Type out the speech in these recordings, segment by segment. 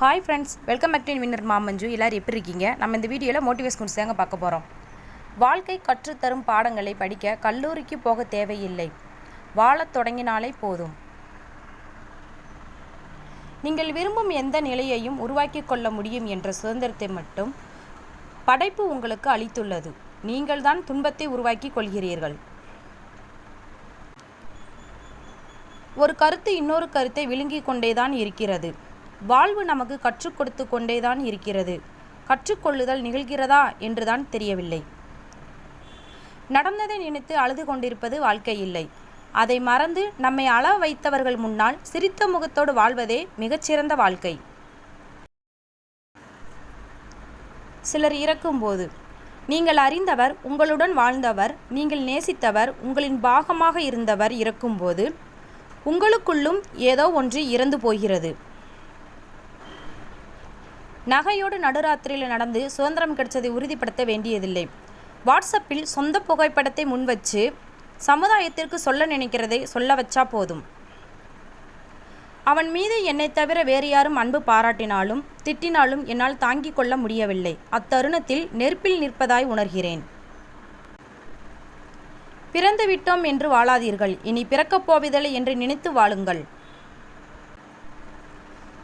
Hi friends welcome back to winner மாமஞ்சு எல்லோரும் எப்படி இருக்கீங்க? நம்ம இந்த வீடியோவில் மோட்டிவேஷன் குறித்து தாங்க பார்க்க போகிறோம் வாழ்க்கை கற்றுத்தரும் பாடங்களை படிக்க கல்லூரிக்கு போக தேவையில்லை. வாழத் தொடங்கினாலே போதும். நீங்கள் விரும்பும் எந்த நிலையையும் உருவாக்கி கொள்ள முடியும் என்ற சுதந்திரத்தை மட்டும் படைப்பு உங்களுக்கு அளித்துள்ளது. நீங்கள்தான் துன்பத்தை உருவாக்கி கொள்கிறீர்கள். ஒரு கருத்து இன்னொரு கருத்தை விழுங்கிக் கொண்டேதான் இருக்கிறது. வாழ்வு நமக்கு கற்றுக் கொடுத்து கொண்டேதான் இருக்கிறது. கற்றுக்கொள்ளுதல் நிகழ்கிறதா என்றுதான் தெரியவில்லை. நடந்ததை நினைத்து அழுது கொண்டிருப்பது வாழ்க்கை இல்லை. அதை மறந்து நம்மை அள வைத்தவர்கள் முன்னால் சிரித்த முகத்தோடு வாழ்வதே மிகச்சிறந்த வாழ்க்கை. சிலர் இறக்கும்போது நீங்கள் அறிந்தவர் உங்களுடன் வாழ்ந்தவர் நீங்கள் நேசித்தவர் உங்களின் பாகமாக இருந்தவர் இறக்கும்போது உங்களுக்குள்ளும் ஏதோ ஒன்று இறந்து போகிறது. நகையோடு நடுராத்திரியில் நடந்து சுதந்திரம் கிடைச்சதை உறுதிப்படுத்த வேண்டியதில்லை. வாட்ஸ்அப்பில் சொந்த புகைப்படத்தை முன்வச்சு சமுதாயத்திற்கு சொல்ல நினைக்கிறதை சொல்ல வச்சா போதும். அவன் மீது என்னை தவிர வேறு யாரும் அன்பு பாராட்டினாலும் திட்டினாலும் என்னால் தாங்கிக் கொள்ள முடியவில்லை. அத்தருணத்தில் நெருப்பில் நிற்பதாய் உணர்கிறேன். பிறந்து விட்டோம் என்று வாழாதீர்கள். இனி பிறக்கப் போவதில்லை என்று நினைத்து வாழுங்கள்.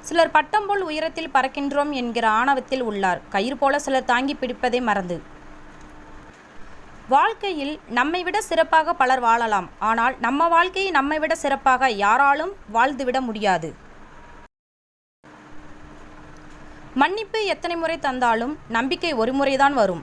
சிலர் பட்டம் போல் உயரத்தில் பறக்கின்றோம் என்கிற ஆணவத்தில் உள்ளார். கயிறு போல சிலர் தாங்கி பிடிப்பதை மறந்து. வாழ்க்கையில் நம்மை விட சிறப்பாக பலர் வாழலாம். ஆனால் நம்ம வாழ்க்கையை நம்மை விட சிறப்பாக யாராலும் வாழ்ந்துவிட முடியாது. மன்னிப்பு எத்தனை முறை தந்தாலும் நம்பிக்கை ஒரு முறைதான் வரும்.